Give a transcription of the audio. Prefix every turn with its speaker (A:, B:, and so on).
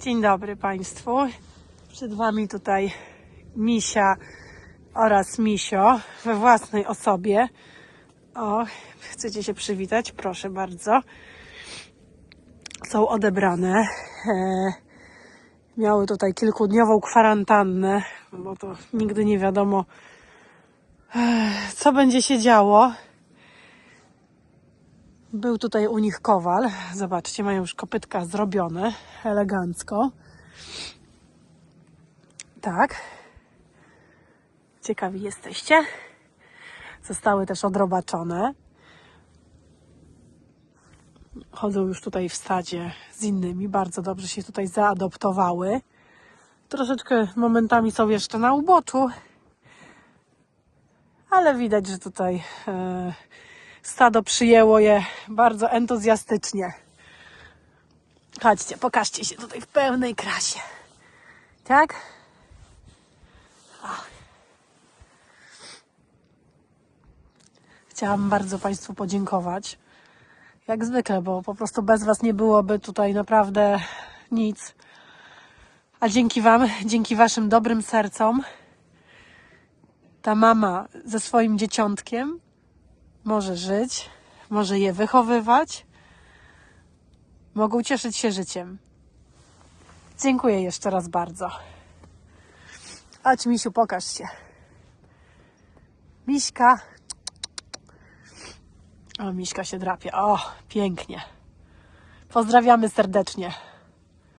A: Dzień dobry Państwu. Przed Wami tutaj Misia oraz Misio we własnej osobie. O, chcecie się przywitać? Proszę bardzo. Są odebrane. E, miały tutaj kilkudniową kwarantannę, bo to nigdy nie wiadomo, e, co będzie się działo. Był tutaj u nich kowal. Zobaczcie, mają już kopytka zrobione elegancko. Tak. Ciekawi jesteście. Zostały też odrobaczone. Chodzą już tutaj w stadzie z innymi. Bardzo dobrze się tutaj zaadoptowały. Troszeczkę momentami są jeszcze na uboczu. Ale widać, że tutaj e, stado przyjęło je bardzo entuzjastycznie. Chodźcie, pokażcie się tutaj w pełnej krasie. Tak? Chciałam bardzo Państwu podziękować. Jak zwykle, bo po prostu bez Was nie byłoby tutaj naprawdę nic. A dzięki Wam, dzięki Waszym dobrym sercom, ta mama ze swoim dzieciątkiem może żyć, może je wychowywać, mogą cieszyć się życiem. Dziękuję jeszcze raz bardzo. Chodź, Misiu, pokaż się. Miśka. O, Miśka się drapie. O, pięknie. Pozdrawiamy serdecznie.